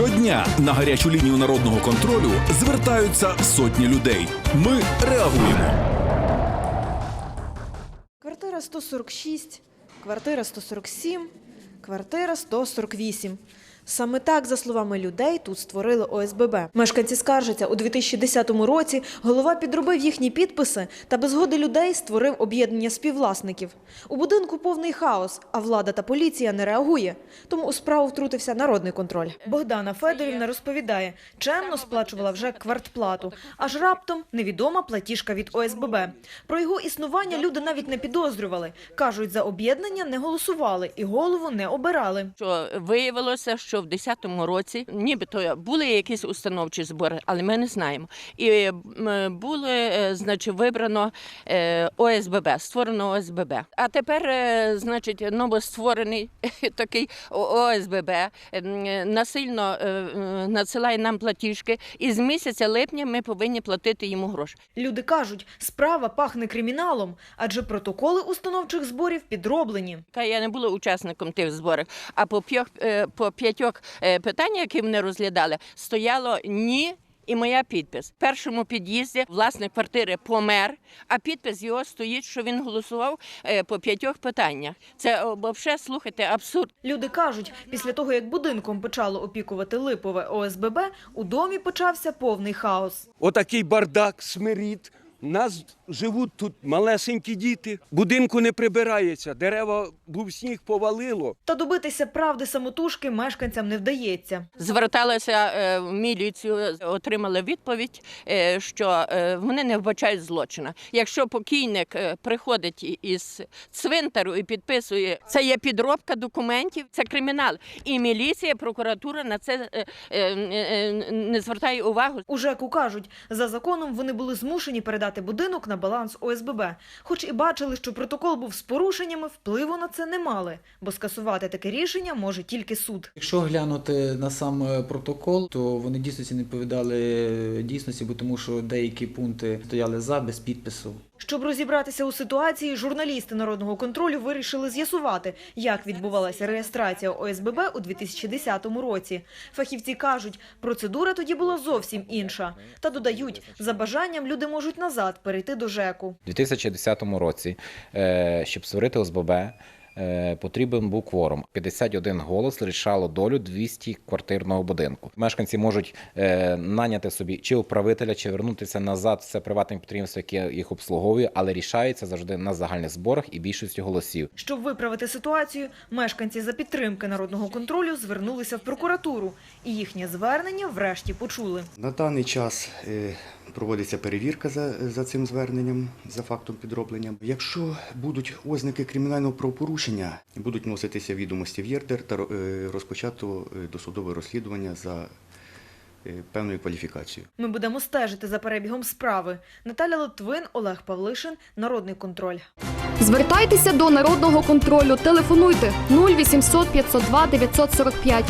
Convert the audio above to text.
Щодня на гарячу лінію народного контролю звертаються сотні людей. Ми реагуємо. Квартира 146, квартира 147, квартира 148. Саме так, за словами людей, тут створили ОСББ. Мешканці скаржаться, у 2010 році голова підробив їхні підписи та без згоди людей створив об'єднання співвласників. У будинку повний хаос, а влада та поліція не реагує. Тому у справу втрутився народний контроль. Богдана Федорівна розповідає, чемно сплачувала вже квартплату, аж раптом невідома платіжка від ОСББ. Про його існування люди навіть не підозрювали. Кажуть, за об'єднання не голосували і голову не обирали. що виявилося, що в 10-му році нібито були якісь установчі збори, але ми не знаємо. І було, е, значить, вибрано е, ОСББ, створено ОСББ. А тепер, е, значить, новостворений такий ОСББ е, насильно е, е, надсилає нам платіжки, і з місяця липня ми повинні платити йому гроші. Люди кажуть, справа пахне криміналом, адже протоколи установчих зборів підроблені. Та я не була учасником тих зборів. А по п'ятьох, е, по е, питань, які вони розглядали, стояло ні. І моя підпис. В першому під'їзді власник квартири помер, а підпис його стоїть, що він голосував е, по п'ятьох питаннях. Це взагалі, слухайте, абсурд. Люди кажуть, після того, як будинком почало опікувати липове ОСББ, у домі почався повний хаос. Отакий бардак, смирід. У нас живуть тут малесенькі діти. Будинку не прибирається. Дерева був сніг повалило. Та добитися правди самотужки мешканцям не вдається. Зверталася е, в міліцію, отримали відповідь, е, що е, вони не вбачають злочина. Якщо покійник приходить із цвинтару і підписує, це є підробка документів, це кримінал. І міліція, прокуратура на це не звертає увагу. У ЖЕКу кажуть, за законом вони були змушені передати будинок на баланс ОСББ. Хоч і бачили, що протокол був з порушеннями, впливу на це не мали, бо скасувати таке рішення може тільки суд. Якщо глянути на сам е, протокол, то вони дійсно не відповідали дійсності, бо тому що деякі пункти стояли за без підпису. Щоб розібратися у ситуації, журналісти народного контролю вирішили з'ясувати, як відбувалася реєстрація ОСББ у 2010 році. Фахівці кажуть, процедура тоді була зовсім інша. Та додають, за бажанням люди можуть назад перейти до ЖЕКу. У 2010 році, е, щоб створити ОСББ, потрібен був кворум. 51 голос рішало долю 200 квартирного будинку. Мешканці можуть е, наняти собі чи управителя, чи вернутися назад. в Це приватне підприємство, яке їх обслуговує, але рішається завжди на загальних зборах і більшістю голосів. Щоб виправити ситуацію, мешканці за підтримки народного контролю звернулися в прокуратуру, і їхнє звернення врешті почули. На даний час е, проводиться перевірка за, за цим зверненням, за фактом підроблення. Якщо будуть ознаки кримінального правопорушення, будуть вноситися відомості в ЄРДР та е, розпочато е, досудове розслідування за е, певною кваліфікацією. Ми будемо стежити за перебігом справи. Наталя Литвин, Олег Павлишин, Народний контроль. Звертайтеся до народного контролю. Телефонуйте 0800 502 945